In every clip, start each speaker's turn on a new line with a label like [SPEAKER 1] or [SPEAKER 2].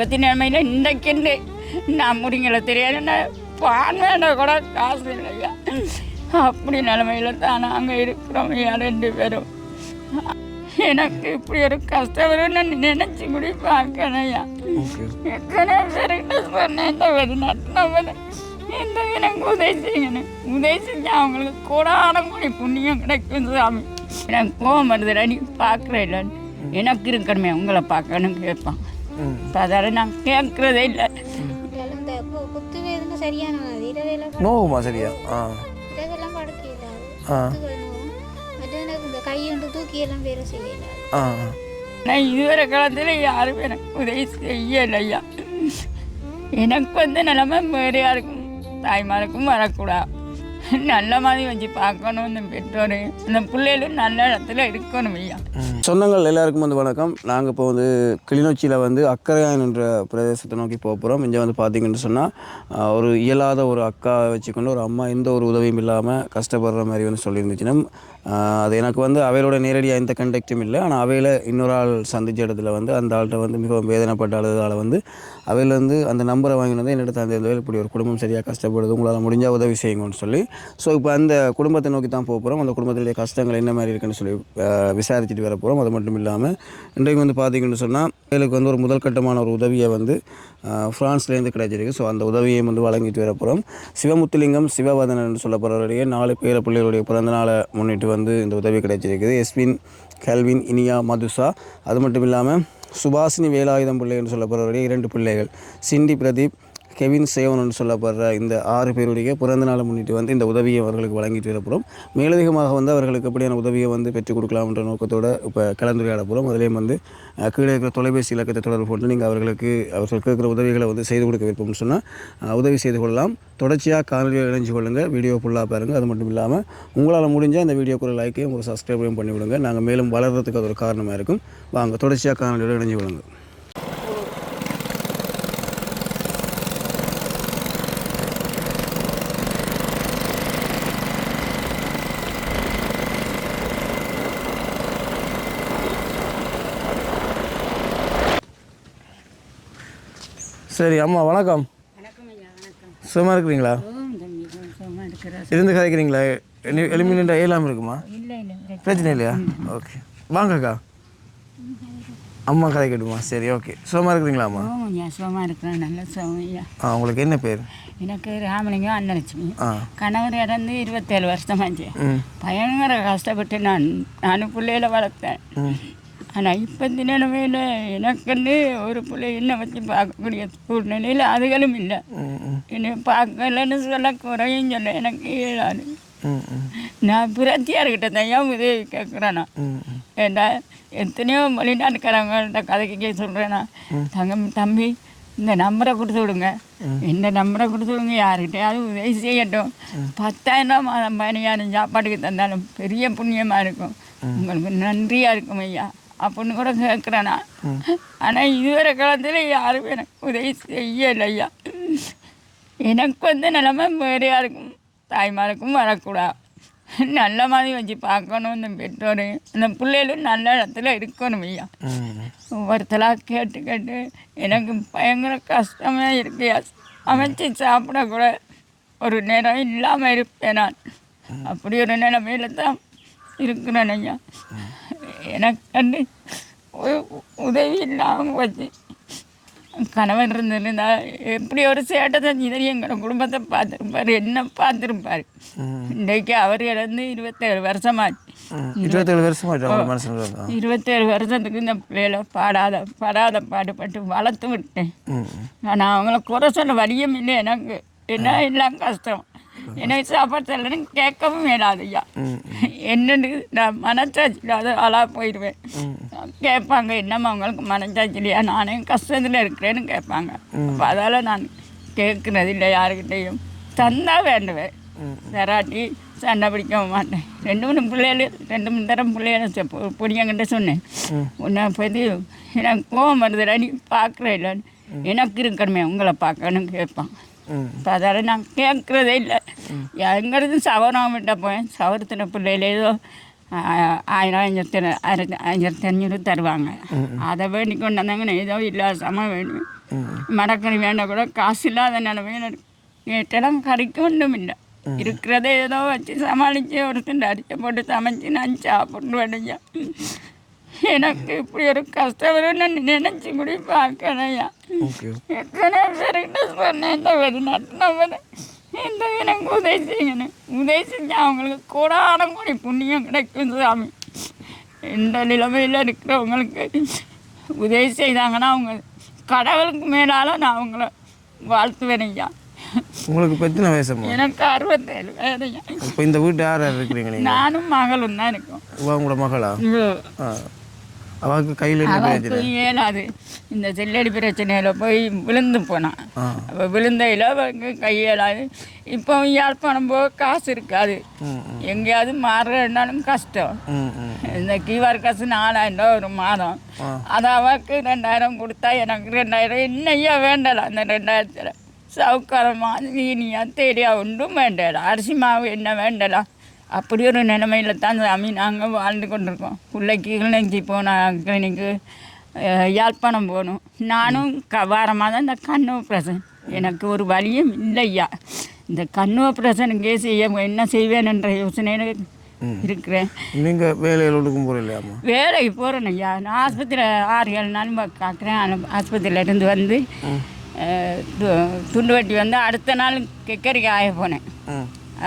[SPEAKER 1] பத்தி நிலைமையில் இன்றைக்கு நான் முடிங்கள தெரியாது. பான் வேண்ட கூட காசு இல்லையா? அப்படி நிலைமையில தான் நாங்கள் இருக்கிறோம். ரெண்டு பேரும். எனக்கு இப்படி ஒரு கஷ்டம் வரும்னு நினைச்சு கூட
[SPEAKER 2] ஓகே
[SPEAKER 1] எத்தனை பேருக்கு சொன்னேன்? இந்த வெளிநாட்டில் வந்து இந்த எனக்கு உதவி செய்யணும். உதவி செஞ்சு அவங்களுக்கு கூடான கூடி புண்ணியம் கிடைக்கும் சாமி. எனக்கு கோவம் வருது நீ பார்க்குற இல்லைன்னு. எனக்கு இருக்கணுமே உங்களை பார்க்கணும் கேட்பான். அதால் நான் கேட்குறதே இல்லை.
[SPEAKER 2] நோவுமா சரியா? ஆ. ஆ. ஆ.
[SPEAKER 1] நான் இதுவரை காலத்தில் யாரும் எனக்கு உதவி செய்யலை ஐயா எனக்கு வந்து நிலைமை வேறு யாருக்கும் தாய்மாருக்கும் வரக்கூடாது. நல்ல மாதிரி வச்சு பார்க்கணும் இந்த பெற்றோர். இந்த பிள்ளைகளும் நல்ல இடத்துல இருக்கணும் ஐயா
[SPEAKER 2] சொந்தங்கள் எல்லாருக்கும் வந்து வணக்கம். நாங்கள் இப்போ வந்து கிளிநொச்சியில் வந்து அக்கரையான் என்ற பிரதேசத்தை நோக்கி போக போகிறோம் இங்கே வந்து பார்த்தீங்கன்னு சொன்னால் ஒரு இயலாத ஒரு அக்கா வச்சுக்கொண்டு ஒரு அம்மா எந்த ஒரு உதவியும் இல்லாமல் கஷ்டப்படுற மாதிரி வந்து சொல்லியிருந்துச்சுன்னா அது எனக்கு வந்து அவையோட நேரடியாக எந்த கண்டக்டும் இல்லை. ஆனால் அவையில் இன்னொரு ஆள் சந்திச்ச இடத்துல வந்து அந்த ஆள்கிட்ட வந்து மிகவும் வேதனைப்பட்ட அழுதால் வந்து அவையிலேருந்து அந்த நம்பரை வாங்கிட்டு வந்து அந்த தந்தை இப்படி ஒரு குடும்பம் சரியாக கஷ்டப்படுது உங்களால் முடிஞ்சால் உதவி செய்யுங்கன்னு சொல்லி. ஸோ இப்போ அந்த குடும்பத்தை நோக்கி தான் போக போகிறோம் அந்த குடும்பத்துடைய கஷ்டங்கள் என்ன மாதிரி இருக்குன்னு சொல்லி விசாரிச்சுட்டு வர போகிறோம் அது மட்டும் இல்லாமல் இன்றைக்கு வந்து பார்த்தீங்கன்னு சொன்னால் எங்களுக்கு வந்து ஒரு முதல் கட்டமான ஒரு உதவியை வந்து ஃப்ரான்ஸ்லேருந்து கிடைச்சிருக்கு. ஸோ அந்த உதவியை வந்து வழங்கிட்டு வர போகிறோம் சிவமுத்துலிங்கம் சிவவதனன் என்று சொல்லப்படுறவருடைய நாலு பேர பிள்ளைகளுடைய பிறந்தநாளை முன்னிட்டு வந்து இந்த உதவி கிடைச்சிருக்குது. எஸ்வின் கல்வின் இனியா மதுசா. அது மட்டும் இல்லாமல் சுபாசினி வேலாயுதம் பிள்ளை என்று சொல்லப்படுறவருடைய இரண்டு பிள்ளைகள். சிண்டி பிரதீப் கெவின் சேவன் என்று சொல்லப்படுற இந்த ஆறு பேருடைய பிறந்த நாளை முன்னிட்டு வந்து இந்த உதவியை அவர்களுக்கு வழங்கிட்டு வரப்போகிறோம் மேலதிகமாக வந்து அவர்களுக்கு எப்படியான உதவியை வந்து பெற்றுக் கொடுக்கலாம்ன்ற நோக்கத்தோடு இப்போ கலந்துரையாட போகிறோம் அதிலேயும் வந்து கீழே இருக்கிற தொலைபேசி இலக்கத்தை தொடர்பு கொண்டு நீங்கள் அவர்களுக்கு அவர்கள் கேட்குற உதவிகளை வந்து செய்து கொடுக்க விருப்பம்னு சொன்னால் உதவி செய்து கொள்ளலாம். தொடர்ச்சியாக காணொலியை இணைஞ்சு கொள்ளுங்கள் வீடியோ ஃபுல்லாக பாருங்கள் அது மட்டும் இல்லாமல் உங்களால் முடிஞ்சால் அந்த வீடியோக்கு ஒரு லைக்கையும் ஒரு சப்ஸ்கிரைபையும் பண்ணிவிடுங்க. நாங்கள் மேலும் வளர்கிறதுக்கு அது ஒரு காரணமாக இருக்கும். வாங்க தொடர்ச்சியாக காணொலியோடு இணைஞ்சு கொள்ளுங்கள் சரி அம்மா வணக்கம். சும்மா இருக்கிறீங்களா? இருந்து கதைக்கிறீங்களா? எலிமினண்டா ஏலாம் இருக்குமா? பிரச்சனை இல்லையா? ஓகே. வாங்கக்கா அம்மா கதைக்கட்டுமா சரி ஓகே. சும்மா இருக்கிறீங்களா அம்மா?
[SPEAKER 1] ஓம் ஐயா சுகமாக இருக்கிறேன் நல்ல சுகம் ஐயா
[SPEAKER 2] ஆ உங்களுக்கு என்ன பேர்?
[SPEAKER 1] எனக்கு ராமலிங்கம் அன்னலட்சுமி. கணவர் இறந்து இருபத்தேழு வருஷமாச்சு. பயங்கர கஷ்டப்பட்டு நான் நானும் பிள்ளையில வளர்த்தேன். ஆனால் இப்போ நிலைமையில் எனக்குன்னு ஒரு பிள்ளை என்ன வச்சு பார்க்கக்கூடிய சூழ்நிலையில் அதுகளும் இல்லை. என்னை பார்க்கலன்னு சொல்ல குறையும் சொல்ல எனக்கு இயலாது. நான் பிரத்தியார்கிட்ட தான் உதவி கேட்குறேன் ஏண்டா எத்தனையோ வெளிநாட்டுக்காரங்கள்ட்ட கதைக்கு சொல்கிறேன்னா தங்க தம்பி இந்த நம்பரை கொடுத்து விடுங்க. இந்த நம்பரை கொடுத்து விடுங்க. யாருக்கிட்டையாவது உதவி செய்யட்டும். பத்தாயிரம் மாதம் பதினையாயிரம் சாப்பாட்டுக்கு தந்தாலும் பெரிய புண்ணியமாக இருக்கும். உங்களுக்கு நன்றியாக இருக்கும் ஐயா. அப்படின்னு கூட கேட்குறேன் நான் ஆனால் இதுவரை காலத்தில் யாரும் எனக்கு உதவி செய்யலையா. எனக்கு வந்து நிலமை வேறு இருக்கும். தாய்மாருக்கும் வரக்கூடாது. நல்ல மாதிரி வச்சு பார்க்கணும் இந்த பெற்றோர். அந்த பிள்ளைகளும் நல்ல இடத்துல இருக்கணும் ஐயா.
[SPEAKER 2] ஒவ்வொருத்தராக
[SPEAKER 1] ஒவ்வொருத்தலாக கேட்டு கேட்டு எனக்கு பயங்கர கஷ்டமாக இருக்கையா அமைச்சு சாப்பிடக்கூட ஒரு நேரம் இல்லாமல் இருப்பேன் நான். அப்படி ஒரு நிலைமையில தான் இருக்கிறேன் ஐயா. எனக்கு உதவி இல்லாமல் வச்சு கணவன் இருந்திருந்தா எப்படி ஒரு சேட்டை செஞ்சு எங்களோட குடும்பத்தை பார்த்துருப்பாரு என்ன பார்த்துருப்பாரு. இன்றைக்கு அவர் இறந்து இருபத்தேழு வருஷமாச்சு.
[SPEAKER 2] இருபத்தேழு வருஷமா அவங்க மனசுல?
[SPEAKER 1] இருபத்தேழு வருஷத்துக்கு இந்த பிள்ளைகளை பாடாத படாத பாடுபட்டு வளர்த்து விட்டேன். ஆனால் அவங்கள குறை சொல்ல வழியும் இல்லை எனக்கு. என்ன எல்லாம் கஷ்டம். என்னை சாப்பாடு சொல்லணும்னு கேட்கவும் வேணாது ஐயா என்னன்னு நான் மனச்சாட்சி இல்லாத ஆளாக போயிடுவேன். கேட்பாங்க என்னம்மா அவங்களுக்கு மனச்சாட்சி இல்லையா நானே கஷ்டத்தில் இருக்கிறேன்னு கேட்பாங்க. அப்போ அதால் நான் கேட்குறது இல்லை யாருக்கிட்டேயும். தந்தால் வேண்டுவேன். தராட்டி சண்டை பிடிக்க மாட்டேன். ரெண்டு மூணு பிள்ளைகள் ரெண்டு மூணு தரம் பிள்ளைகளை பொடியங்கிட்ட சொன்னேன். உன்னை பற்றி எனக்கு கோவம் வருதுடா நீ பார்க்குற இல்லைன்னு. எனக்கு இருக்கணுமே உங்களை பார்க்கணும்னு கேட்பான். சாதாரண நான் கேட்குறதே இல்லை எங்கிறது சவரம் விட்ட போய் சவரத்தின பிள்ளையில ஏதோ ஆயிரம் ஆயிரத்தி ஆயிரத்தி அஞ்சூறு தருவாங்க அதை வேண்டி கொண்டு வந்தாங்கன்னா ஏதோ இல்லாசமாக வேணும் மரக்கறி வேண்ட கூட காசு இல்லாத நிலமையில கேட்டெல்லாம் நேற்றெல்லாம் கறிக்கு ஒன்றும் இல்லை இருக்கிறதே ஏதோ வச்சு சமாளித்து ஒரு திண்டு போட்டு சமைச்சு நான் சாப்பிடுவேன் எனக்கு இப்படி ஒரு கஷ்டம் வரும்னு நான் நினைச்சு கூட பார்க்கலையா? எத்தனை பேர்கிட்ட சொன்னேன் இந்த வெளிநாட்டு நம்பர் இந்த எனக்கு உதவி செய்யணும் உதவி செஞ்சால் அவங்களுக்கு கூடான கூடி புண்ணியம் கிடைக்கும் சாமி. இந்த நிலைமையில் இருக்கிறவங்களுக்கு உதவி செய்தாங்கன்னா அவங்க கடவுளுக்கு மேலால நான் அவங்கள வாழ்த்துவேன் ஐயா
[SPEAKER 2] உங்களுக்கு எத்தனை வயசுமா
[SPEAKER 1] எனக்கு அறுபத்தேழு வேறையா
[SPEAKER 2] இப்போ இந்த வீட்டு யார் இருக்கிறீங்க
[SPEAKER 1] நானும் மகளும் தான் இருக்கோம்.
[SPEAKER 2] உங்களோட மகளா? ஆ அவளுக்கு கையில்
[SPEAKER 1] அவருக்கு இயலாது இந்த செல்லடி பிரச்சனையில் போய் விழுந்து போனான் அப்போ விழுந்தையில் அவருக்கு கையேலாது இப்போ யாழ்ப்பாணம் போக காசு இருக்காது எங்கேயாவது மாறுறதுனாலும் கஷ்டம் இந்த கீவார் காசு நாலாயிரம் ரூபா ஒரு மாதம் அது அவருக்கு ரெண்டாயிரம் கொடுத்தா எனக்கு ரெண்டாயிரம் இன்னையா வேண்டலாம் அந்த ரெண்டாயிரத்தில் சவுக்காரமாக சீனியா தேடியா ஒன்றும் வேண்டலாம் அரிசி மாவு என்ன வேண்டலாம் அப்படி ஒரு நிலைமையில தான் சாமி நாங்கள் வாழ்ந்து கொண்டிருக்கோம். பிள்ளைக்கு கிளினிக்கு போனோம் கிளினிக்கு யாழ்ப்பாணம் போகணும். நானும் க வாரமாக தான் இந்த கண்ணு ஆப்ரேஷன் எனக்கு ஒரு வழியும் இல்லையா? இந்த கண்ணு ஆப்ரேஷனுக்கே செய்ய என்ன செய்வேன்ன்ற யோசனையில் இருக்கிறேன்.
[SPEAKER 2] நீங்கள் வேலையில் ஒடுக்கும் போகிறீங்களா
[SPEAKER 1] வேலைக்கு போகிறேன் ஐயா. நான் ஆஸ்பத்திரியில் ஆறு ஏழு நாள் பார்க்குறேன். ஆஸ்பத்திரியில் இருந்து வந்து துண்டு வட்டி வந்து அடுத்த நாள் கெக்கரிக்கு ஆய போனேன்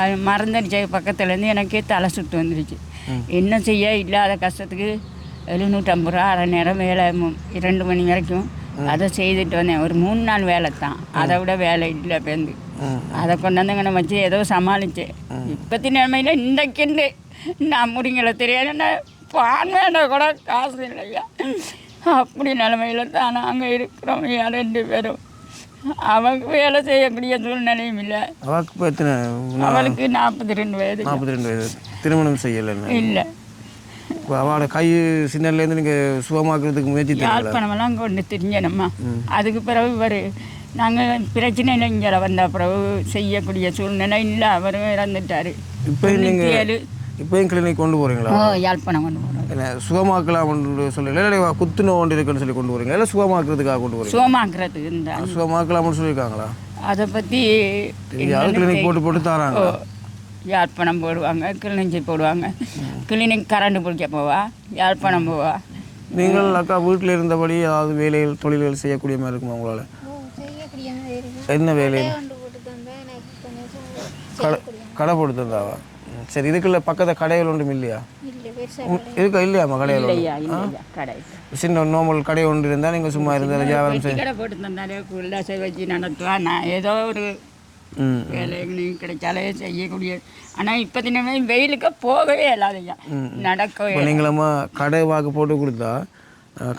[SPEAKER 1] அது மறந்துடுச்சு. பக்கத்துலேருந்து எனக்கே தலை சுட்டு வந்துடுச்சு. என்ன செய்ய இல்லாத கஷ்டத்துக்கு எழுநூற்றம்பது ரூபா அரை நேரம் வேலை இரண்டு மணி வரைக்கும் அதை செய்துட்டு வந்தேன். ஒரு மூணு நாள் வேலை தான். அதை விட வேலை இல்லை பேருந்து அதை கொண்டாந்து இங்கே வச்சு ஏதோ சமாளித்தேன் இப்பத்தி நிலைமையில் இன்றைக்குண்டு நான் முடிங்களை தெரியாது. பான் வேண்டாம் கூட காசு இல்லையா? அப்படி நிலைமையில தான் நாங்கள் இருக்கிறோம். ரெண்டு பேரும்? அவங்க வேலை செய்யக்கூடிய சூழ்நிலையும் இல்லை.
[SPEAKER 2] அவளுக்கு எத்தனை
[SPEAKER 1] அவளுக்கு நாற்பத்தி ரெண்டு வயது.
[SPEAKER 2] நாற்பத்தி ரெண்டு வயது. திருமணம் செய்யலைன்னு
[SPEAKER 1] இல்லை.
[SPEAKER 2] அவளோட கை சின்னலேருந்து நீங்கள் சுகமாக்குறதுக்கு முயற்சி
[SPEAKER 1] யாழ்ப்பாணமெல்லாம் கொண்டு தெரிஞ்சனம்மா அதுக்கு பிறகு இவர் நாங்கள் பிரச்சனையில் இங்கே வந்த பிறகு செய்யக்கூடிய சூழ்நிலை இல்லை அவரும் இறந்துட்டார்.
[SPEAKER 2] இப்போ நீங்கள் இப்போயும் கிளினிக் கொண்டு போகிறீங்களா
[SPEAKER 1] ஓ யாழ்ப்பாணம் கொண்டு போகிறோம்
[SPEAKER 2] என்ன சுகமாக்கலாம்னு சொல்லி இல்லை குத்து நோய் ஒன்று இருக்குன்னு சொல்லி கொண்டு போகிறீங்களா இல்லை சுகமாக்குறதுக்காக கொண்டு போகிறீங்க
[SPEAKER 1] சோமாக்குறதுக்கு இந்த
[SPEAKER 2] சுகமாக்கலாம்னு சொல்லியிருக்காங்களா?
[SPEAKER 1] அதை பற்றி
[SPEAKER 2] யாரும் கிளினிக் போட்டு போட்டு தராங்க?
[SPEAKER 1] யாழ்ப்பாணம் போடுவாங்க கிளினிச்சி போடுவாங்க. கிளினிக் கரண்ட் பிடிக்க போவா யாழ்ப்பாணம் போவா.
[SPEAKER 2] நீங்கள் அக்கா வீட்டில் இருந்தபடி ஏதாவது வேலைகள் தொழில்கள் செய்யக்கூடிய மாதிரி இருக்குமா உங்களால்? என்ன வேலை கடை போட்டு தந்தாவா? சரி இதுக்குள்ள பக்கத்தில் கடைகள் ஒன்றும் இல்லையா? இருக்கா இல்லையாம்மா கடைகள் ஒன்றும்?
[SPEAKER 1] இல்லையா இல்லையா கடை.
[SPEAKER 2] சின்ன நார்மல் கடை ஒன்று இருந்தால் நீங்கள் சும்மா இருந்தால் வியாபாரம் செய்ய
[SPEAKER 1] கடை போட்டு தந்தாலே உல்லாசை வச்சு நடத்துவா. நான் ஏதோ ஒரு
[SPEAKER 2] ம்
[SPEAKER 1] வேலைகளும் கிடைச்சாலே செய்யக்கூடிய ஆனால் இப்போ தினமே வெயிலுக்கு போகவே இல்லாதையா நடக்கவே
[SPEAKER 2] நீங்களம்மா கடை வாக்கு போட்டு கொடுத்தா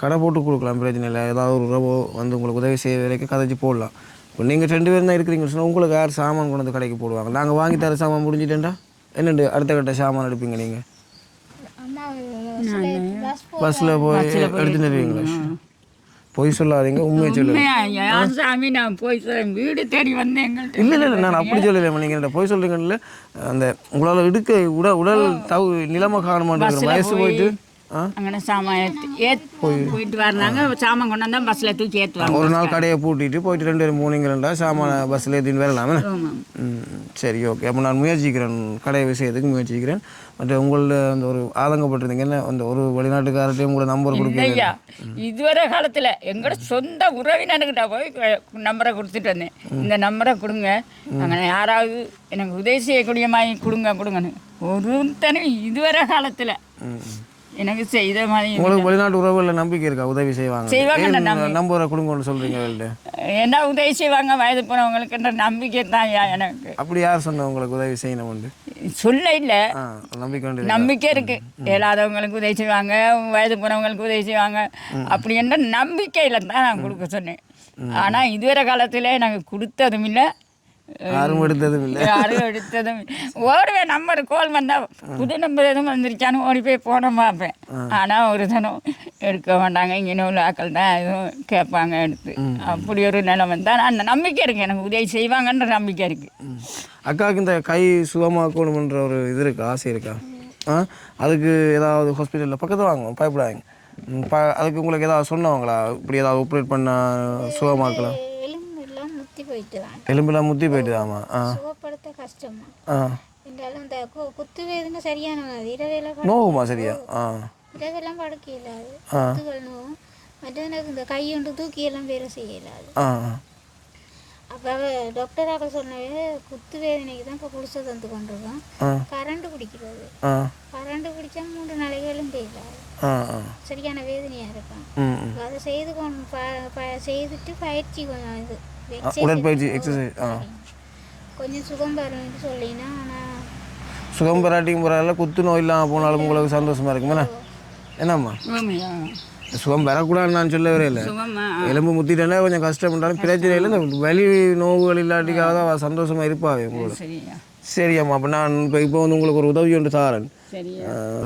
[SPEAKER 2] கடை போட்டு கொடுக்கலாம் பிரச்சனை இல்லை. ஏதாவது ஒரு உறவோ வந்து உங்களுக்கு உதவி செய்ய வரைக்கும் கதைச்சு போடலாம். இப்போ நீங்கள் ரெண்டு பேரும் தான் இருக்கிறீங்கன்னு சொன்னால் உங்களுக்கு யார் சாமான் கொண்டு வந்து கடைக்கு போடுவாங்க? நாங்கள் வாங்கி தர சாமான் முடிஞ்சிட்டேன்டா. என்னண்டு அடுத்த கட்ட சாமான் எடுப்பீங்க நீங்கள் பஸ்ஸில் போய் எடுத்துன்னு வருவீங்களா? பொய் சொல்லாதீங்க உண்மையை சொல்லுங்க.
[SPEAKER 1] சாமி? நான் போய் சொல்றேன் வீடு தேடி வந்தேன் எங்கள்கிட்ட
[SPEAKER 2] இல்லை இல்லை நான் அப்படி சொல்லலை நீங்கள் என்ன பொய் சொல்கிறீங்கல்ல அந்த உங்களால் எடுக்க உடல் உடல் தவு நிலைமை காண மாட்டேங்கிற வயசு போயிட்டு
[SPEAKER 1] அங்கே சாமான் ஏற்றி ஏத் போயிட்டு வர்றாங்க. சாமான் கொண்டாந்தா பஸ்ஸில் தூக்கி ஏற்றுவாங்க
[SPEAKER 2] ஒரு நாள் கடையை பூட்டிட்டு போயிட்டு ரெண்டு பேரும் போனீங்களா சாமான பஸ்ஸில் ஏற்றின்னு வரலாமே சரி ஓகே. அப்போ நான் முயற்சிக்கிறேன். கடை விஷயத்துக்கு முயற்சிக்கிறேன். மற்ற உங்களோட அந்த ஒரு ஆதங்கப்பட்டிருந்தீங்க என்ன? அந்த ஒரு வெளிநாட்டுக்காரர்கிட்டையும் உங்களோட நம்பர் கொடுப்பீங்க
[SPEAKER 1] ஐயா இதுவரை காலத்தில் எங்களோட சொந்த உறவினர்கிட்ட போய் நம்பரை கொடுத்துட்டு வந்தேன். இந்த நம்பரை கொடுங்க. அங்கே யாராவது எனக்கு உதவி செய்யக்கூடிய மாதிரி கொடுங்க கொடுங்கன்னு. ஒருத்தனும் இதுவரை காலத்தில் எனக்கு செய்த மாதிரி
[SPEAKER 2] உங்களுக்கு வெளிநாட்டு உறவுகளில் நம்பிக்கை இருக்கா? உதவி செய்வாங்க நம்பரை கொடுங்கன்னு சொல்கிறீங்க வெளில
[SPEAKER 1] என்ன உதவி செய்வாங்க? வயது போனவங்களுக்குன்ற நம்பிக்கை தான் எனக்கு.
[SPEAKER 2] அப்படி யார் சொன்ன உங்களுக்கு உதவி செய்யணும் உண்டு?
[SPEAKER 1] சொல்ல இல்லை.
[SPEAKER 2] நம்பிக்கை
[SPEAKER 1] நம்பிக்கை இருக்கு. இயலாதவங்களுக்கு உதவி செய்வாங்க. வயது போனவங்களுக்கு உதவி செய்வாங்க. அப்படி என்ற நம்பிக்கையில தான் நான் கொடுக்க சொன்னேன். ஆனால் இதுவரை காலத்தில் எனக்கு கொடுத்ததும் இல்லை.
[SPEAKER 2] யாரும் எடுத்ததும் இல்லை
[SPEAKER 1] யாரும் எடுத்ததும். ஓடுவேன் நம்பர் கோல் வந்தா புது நம்பர் எதுவும் வந்துருச்சான்னு ஓடி போய் போன பார்ப்பேன் ஆனால் ஒரு தினம் எடுக்க மாட்டாங்க இங்கே உள்ள ஆக்கள் தான் எதுவும் கேட்பாங்க எடுத்து அப்படி ஒரு நிலைமை தான் அந்த நம்பிக்கை இருக்கு எனக்கு உதவி செய்வாங்கன்ற நம்பிக்கை இருக்கு
[SPEAKER 2] ம். அக்காவுக்கு இந்த கை சுகமாக்கணுமன்ற ஒரு இது இருக்கா ஆசை இருக்கா ஆ அதுக்கு ஏதாவது ஹாஸ்பிட்டலில் பக்கத்தில் வாங்குவோம் பயப்படாதீங்க அதுக்கு உங்களுக்கு ஏதாவது சொன்னவங்களா இப்படி ஏதாவது ஆப்ரேட் பண்ண சுகமாக்கலாம்
[SPEAKER 3] முத்தி போயிட்டு தான்
[SPEAKER 2] எலும்பெல்லாம் முத்தி போயிட்டுதாம்மா? ஆ.
[SPEAKER 3] சுகப்படுத்த கஷ்டமா
[SPEAKER 2] ஆ.
[SPEAKER 3] என்றாலும் இந்த கு- குத்து வேதனை சரியான இரவையில்
[SPEAKER 2] நோவுமா சரியா? ஆ.
[SPEAKER 3] இரவெல்லாம் படுக்க இயலாது குத்துகள் நோவும் மற்ற எனக்கு இந்த கையுண்டு தூக்கி எல்லாம் வேலை செய்ய இயலாது
[SPEAKER 2] ஆ.
[SPEAKER 3] அப்போ டாக்டராக சொன்னவே குத்து வேதனைக்கு தான் இப்போ குளிசை தந்து கொண்டிருக்கோம் கரண்ட் பிடிக்கிறது கரண்ட் பிடிச்சா மூன்று நாளைகளும்
[SPEAKER 2] ஆ
[SPEAKER 3] சரியான வேதனையாக இருக்கும் அதை செய்து கொண்டு செய்துட்டு பயிற்சி கொஞ்சம் இது.
[SPEAKER 2] உடற்பயிற்சி
[SPEAKER 3] ஓ,
[SPEAKER 2] எக்ஸசைஸ் ஆ.
[SPEAKER 3] கொஞ்சம் சுகம் பெறணும்னு சொல்லினா ஆனால்
[SPEAKER 2] சுகம் பெறாட்டியும் பரவாயில்ல குத்து நோய் இல்லாமல் போனாலும் உங்களுக்கு சந்தோஷமா இருக்குமே என்னம்மா? சுகம் பெறக்கூடாதுன்னு நான் சொல்லவே இல்லை
[SPEAKER 1] சுகமா
[SPEAKER 2] எலும்பு முத்திட்டேன்னா கொஞ்சம் கஷ்டப்பட்டாலும் பிரச்சனை இல்லை. இந்த வலி நோவுகள் இல்லாட்டிக்காக தான் சந்தோஷமா இருப்பாவே உங்களுக்கு.
[SPEAKER 1] சரியா.
[SPEAKER 2] சரியாம்மா அப்போ நான் இப்போ இப்போ வந்து உங்களுக்கு ஒரு உதவி ஒன்று தாரேன்.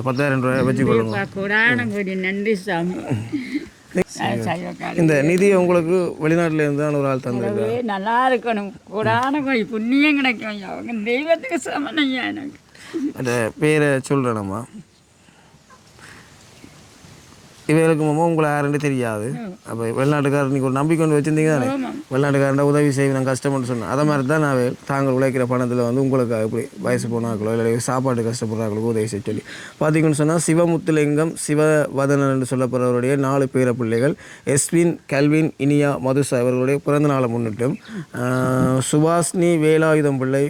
[SPEAKER 2] பத்தாயிரம் ரூபாய் வச்சுக்கொள்ளுங்க.
[SPEAKER 1] நன்றி சாமி.
[SPEAKER 2] இந்த நிதியை உங்களுக்கு வெளிநாட்டுல இருந்து தான் ஒரு ஆள்
[SPEAKER 1] கூடவே நல்லா இருக்கணும். கூடான கோடி புண்ணியம் கிடைக்கும். அவங்க தெய்வத்துக்கு சமன் ஐயா எனக்கு.
[SPEAKER 2] அந்த பேரை சொல்கிறேனம்மா இவருக்கு மாமா உங்களை யாருன்னு தெரியாது. அப்போ வெளிநாட்டுக்காரர் நீங்கள் ஒரு நம்பிக்கை கொண்டு வச்சுருந்தீங்க தானே? வெளிநாட்டுக்காரண்ட உதவி செய்வேன் கஷ்டம்னு சொன்னேன். அதை மாதிரி தான் நான் தாங்கள் உழைக்கிற பணத்தில் வந்து உங்களுக்கு இப்படி வயசு போனாக்களோ இல்லை சாப்பாடு கஷ்டப்படுறாங்களோ உதவி செய்ய சொல்லி. பார்த்தீங்கன்னு சொன்னால் சிவமுத்துலிங்கம் சிவவதனன் என்று சொல்லப்படுறவருடைய நாலு பேர பிள்ளைகள் எஸ்வின் கல்வின் இனியா மதுசா இவர்களுடைய பிறந்த நாளை முன்னிட்டும். சுபாஷினி வேலாயுதம் பிள்ளை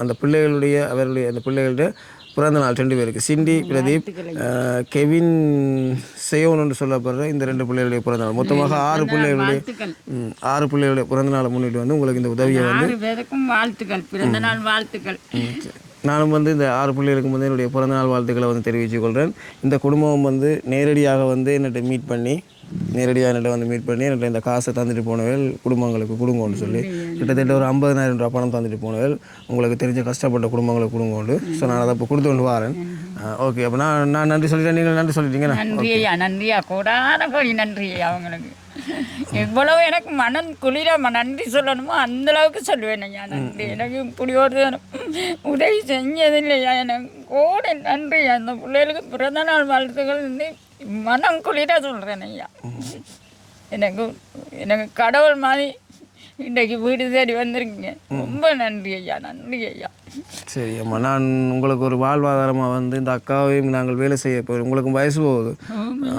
[SPEAKER 2] அந்த பிள்ளைகளுடைய அவர்களுடைய அந்த பிள்ளைகளுடைய பிறந்த நாள் ரெண்டு பேருக்கு. சிண்டி பிரதீப் கெவின் சேயோன் என்று சொல்லப்படுற இந்த ரெண்டு பிள்ளைகளுடைய பிறந்த நாள். மொத்தமாக ஆறு பிள்ளைகளுடைய ஆறு பிள்ளைகளுடைய பிறந்த நாளை முன்னிட்டு வந்து உங்களுக்கு இந்த உதவியை வந்து
[SPEAKER 1] வாழ்த்துக்கள். பிறந்த நாள் வாழ்த்துக்கள்.
[SPEAKER 2] நானும் வந்து இந்த ஆறு பிள்ளைகளுக்கு வந்து என்னுடைய பிறந்தநாள் வாழ்த்துக்களை வந்து தெரிவித்துக் கொள்கிறேன் இந்த குடும்பம் வந்து நேரடியாக வந்து என்னட்ட மீட் பண்ணி நேரடியாக என்னட்ட வந்து மீட் பண்ணி என்னட்ட இந்த காசை தந்துட்டு போனவர்கள் குடும்பங்களுக்கு கொடுங்கன்னு சொல்லி கிட்டத்தட்ட ஒரு ஐம்பதனாயிரம் ரூபாய் பணம் தந்துட்டு போனவர்கள் உங்களுக்கு தெரிஞ்ச கஷ்டப்பட்ட குடும்பங்களுக்கு கொடுங்கோண்டு ஸோ நான் அதை இப்போ கொடுத்து கொண்டு வரேன். ஓகே அப்போ நான் நான் நன்றி சொல்லிட்டேன். நீங்கள் நன்றி சொல்லிட்டீங்கண்ணா.
[SPEAKER 1] நன்றி ஐயா நன்றி ஐயா கூடான கோடி நன்றி அவங்களுக்கு. எவ்வளவு எனக்கு மனம் குளிர நன்றி சொல்லணுமோ அந்த அளவுக்கு சொல்லுவேன் ஐயா நன்றி எனக்கு இப்படி ஒரு உதவி செஞ்சதில்லையா எனக்கு? கோடி நன்றி. அந்த பிள்ளைகளுக்கு பிறந்த நாள் வாழ்த்துக்கள். வந்து மனம் குளிர சொல்கிறேன் ஐயா. எனக்கு எனக்கு கடவுள் மாதிரி இன்றைக்கு வீடு தேடி வந்திருக்கீங்க. ரொம்ப நன்றி ஐயா. நன்றி ஐயா.
[SPEAKER 2] சரி அம்மா நான் உங்களுக்கு ஒரு வாழ்வாதாரமாக வந்து இந்த அக்காவையும் நாங்கள் வேலை செய்ய போகிறோம். உங்களுக்கு வயசு போகுது.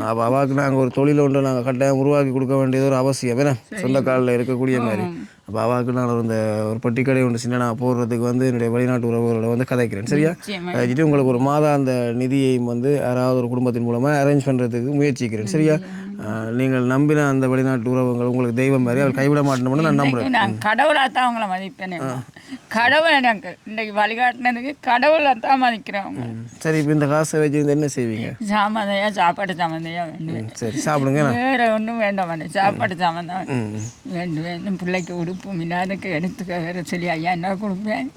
[SPEAKER 2] அப்போ அவாவுக்கு நாங்கள் ஒரு தொழில் ஒன்று நாங்கள் கட்டாயம் உருவாக்கி கொடுக்க வேண்டியது ஒரு அவசியம். ஏன்னா சொந்த காலில் இருக்கக்கூடிய மாதிரி. அப்போ அவாவுக்கு நான் இந்த ஒரு பட்டி கடை ஒன்று சின்ன நான் போடுறதுக்கு வந்து என்னுடைய வெளிநாட்டு உறவுகளோட வந்து கதைக்கிறேன். சரியா. வச்சுட்டு உங்களுக்கு ஒரு மாதம் அந்த நிதியையும் வந்து யாராவது ஒரு குடும்பத்தின் மூலமாக அரேஞ்ச் பண்ணுறதுக்கு முயற்சிக்கிறேன். சரியா? நீங்கள் நம்பின அந்த வெளிநாட்டு உறவுகள் உங்களுக்கு தெய்வம் மாதிரி அவர் கைவிட மாட்டேன்னு நான் நம்புகிறேன்
[SPEAKER 1] நான் கடவுளாக தான் அவங்கள மதிப்பேன் கடவுள் எனக்கு இன்றைக்கு வழிகாட்டினதுக்கு கடவுளை தான் மதிக்கிறேன் அவங்க.
[SPEAKER 2] சரி இப்போ இந்த காசை வச்சு என்ன செய்வீங்க?
[SPEAKER 1] சாமந்தையா சாப்பாடு சாமந்தையா வேண்டுவேன்.
[SPEAKER 2] சரி சாப்பிடுங்க
[SPEAKER 1] வேற ஒன்றும் வேண்டாம் வேண்டாம் சாப்பாடு சாமான் தான்
[SPEAKER 2] ம்.
[SPEAKER 1] வேண்டும் வேண்டும் பிள்ளைக்கு உடுப்பு மின்னாதுக்கு எடுத்துக்க வேற சொல்லி ஐயா என்ன கொடுப்பேன்?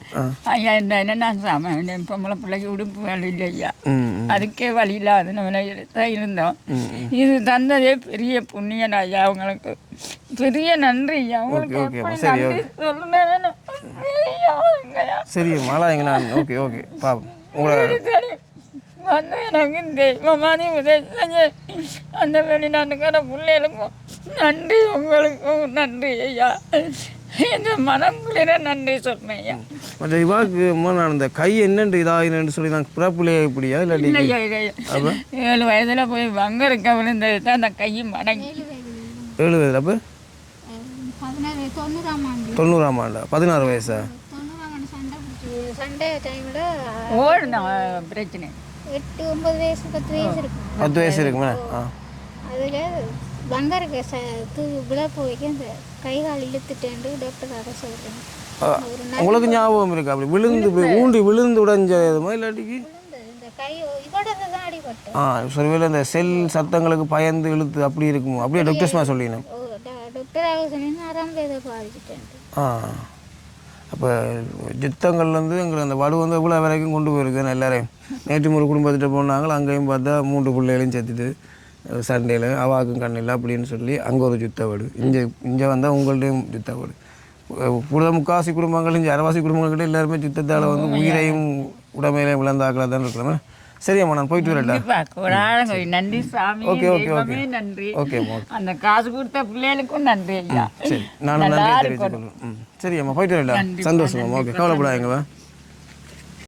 [SPEAKER 1] ஐயா என்ன என்ன நான் சாமான் வேண்டேன் பொம்பளை பிள்ளைக்கு உடுப்பு வேலை இல்லை ஐயா. அதுக்கே வழி இல்லாத நம்ம தான் இருந்தோம். இது தந்ததே பெரிய புண்ணியன் ஐயா அவங்களுக்கு. பெரிய நன்றி ஐயா. அவங்களுக்கு எப்படி நன்றி ஐயா.
[SPEAKER 2] சரி மாலாங்க நான் ஓகே ஓகே பாப்போம் உங்களை.
[SPEAKER 1] வந்து எனக்கு தெய்வமானி உதவி செஞ்ச அந்த வெளிநாட்டுக்கார பிள்ளைகளுக்கும் நன்றி உங்களுக்கும் நன்றி ஐயா. இந்த மனம் குளிர நன்றி சொன்னேன் ஐயா
[SPEAKER 2] மற்ற இவாக்கு நான் இந்த கை என்னண்டு இதாகினு சொல்லி நான் பிறப்புலையே இப்படியா
[SPEAKER 1] இல்லை. ஏழு வயதில் போய் வங்க இருக்க விழுந்தது தான் அந்த கையும் மடங்கி.
[SPEAKER 2] ஏழு வயது அப்போ?
[SPEAKER 3] தொண்ணூறாம் ஆண்டு.
[SPEAKER 2] தொண்ணூறாம் ஆண்டா? பதினாறு வயசா?
[SPEAKER 3] தொண்ணூறாம் ஆண்டு சண்டை பிடிச்சி சண்டை டைமில்
[SPEAKER 1] ஓடுன பிரச்சனை.
[SPEAKER 3] எட்டு ஒன்பது வயசு பத்து வயசு இருக்கும்.
[SPEAKER 2] பத்து வயசு இருக்குமே? ஆ.
[SPEAKER 3] அதில் பங்கருக்கு ச தூ விழப்பு வைக்க அந்த கை கால் இழுத்துட்டேன்ட்டு டாக்டர் அதை சொல்கிறேன்
[SPEAKER 2] உங்களுக்கு ஞாபகம் இருக்கு? அப்படி விழுந்து ஊண்டி விழுந்து உடைஞ்சதுமா இல்லாட்டிக்கு?
[SPEAKER 3] இந்த
[SPEAKER 2] ஆ ஒருவேளை இந்த செல் சத்தங்களுக்கு பயந்து இழுத்து அப்படி இருக்குமோ? அப்படியே டாக்டர்ஸ்மா சொல்லினேன்.
[SPEAKER 3] பாதிச்சிட்டேன்
[SPEAKER 2] ஆ. அப்போ யுத்தங்கள்லேருந்து எங்களை அந்த வடு வந்து இவ்வளோ வரைக்கும் கொண்டு போயிருக்கு எல்லாரையும். நேற்று ஒரு குடும்பத்திட்ட போனாங்க அங்கேயும் பார்த்தா மூன்று பிள்ளைகளையும் சேர்த்துட்டு சண்டையில் அவாக்கும் கண்ணில் அப்படின்னு சொல்லி அங்கே ஒரு யுத்த வீடு இங்கே இங்கே வந்தால் உங்கள்டையும் யுத்த வீடு கூட முக்காவாசி குடும்பங்கள் இங்கே அரைவாசி குடும்பங்கள்கிட்ட எல்லாருமே யுத்தத்தால் வந்து உயிரையும் உடமையிலையும் இழந்தாக்களாக தான் இருக்கிறோமே சரியம்மா நான் போயிட்டு
[SPEAKER 1] கொடாங்க நன்றி சாமி.
[SPEAKER 2] Okay, okay, okay.
[SPEAKER 1] நன்றி.
[SPEAKER 2] ஓகேம்மா
[SPEAKER 1] அந்த காசு கொடுத்த பிள்ளைகளுக்கும் நன்றி ஐயா.
[SPEAKER 2] சரி. நானும் நன்றி
[SPEAKER 1] இருக்கணும்.
[SPEAKER 2] தெரிவித்துக் கொள்கிறேன். ம் சரியம்மா போயிட்டு வரட்டா சந்தோஷமா ஓகே கவலைப்படாதீங்க